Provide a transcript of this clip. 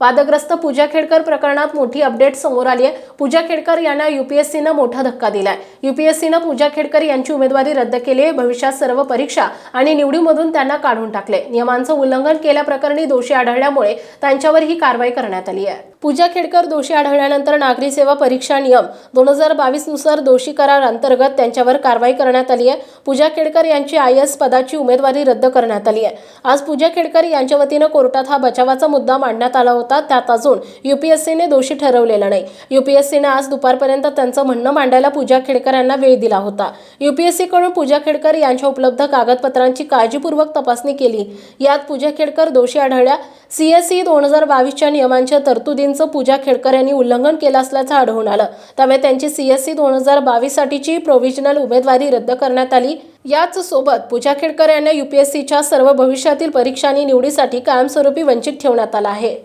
वादग्रस्त पूजा खेडकर प्रकरणात मोठी अपडेट समोर आली आहे पूजा खेडकर यांना युपीएससीनं मोठा धक्का दिलाय. युपीएससीनं पूजा खेडकर यांची उमेदवारी रद्द केली आहे. भविष्यात सर्व परीक्षा आणि निवडीमधून त्यांना काढून टाकले. नियमांचं उल्लंघन केल्याप्रकरणी दोषी आढळल्यामुळे त्यांच्यावर ही कारवाई करण्यात आली आहे. पूजा खेडकर दोषी आढळल्यानंतर नागरी सेवा परीक्षा नियम दोन हजार बावीसनुसार दोषी करार अंतर्गत त्यांच्यावर कारवाई करण्यात आली आहे. पूजा खेडकर यांची आय एस पदाची उमेदवारी रद्द करण्यात आली आहे. आज पूजा खेडकर यांच्या वतीनं कोर्टात हा बचावाचा मुद्दा मांडण्यात आला होता. त्यात अजून युपीएससीने दोषी ठरवलेला नाही. युपीएससीने आज दुपारपर्यंत त्यांचं म्हणणं मांडायला पूजा खेडकर यांना वेळ दिला होता. युपीएससीकडून पूजा खेडकर यांच्या उपलब्ध कागदपत्रांची काळजीपूर्वक तपासणी केली. यात पूजा खेडकर दोषी आढळल्या. सीएसई दोन हजार बावीसच्या नियमांच्या तरतुदींचं पूजा खेडकर यांनी उल्लंघन केलं असल्याचं आढळून आलं. त्यामुळे त्यांची सीएससी दोन हजार बावीससाठीची प्रोव्हिजनल उमेदवारी रद्द करण्यात आली. याच सोबत पूजा खेडकर यांना युपीएससीच्या सर्व भविष्यातील परीक्षा आणि निवडीसाठी कायमस्वरूपी वंचित ठेवण्यात आलं आहे.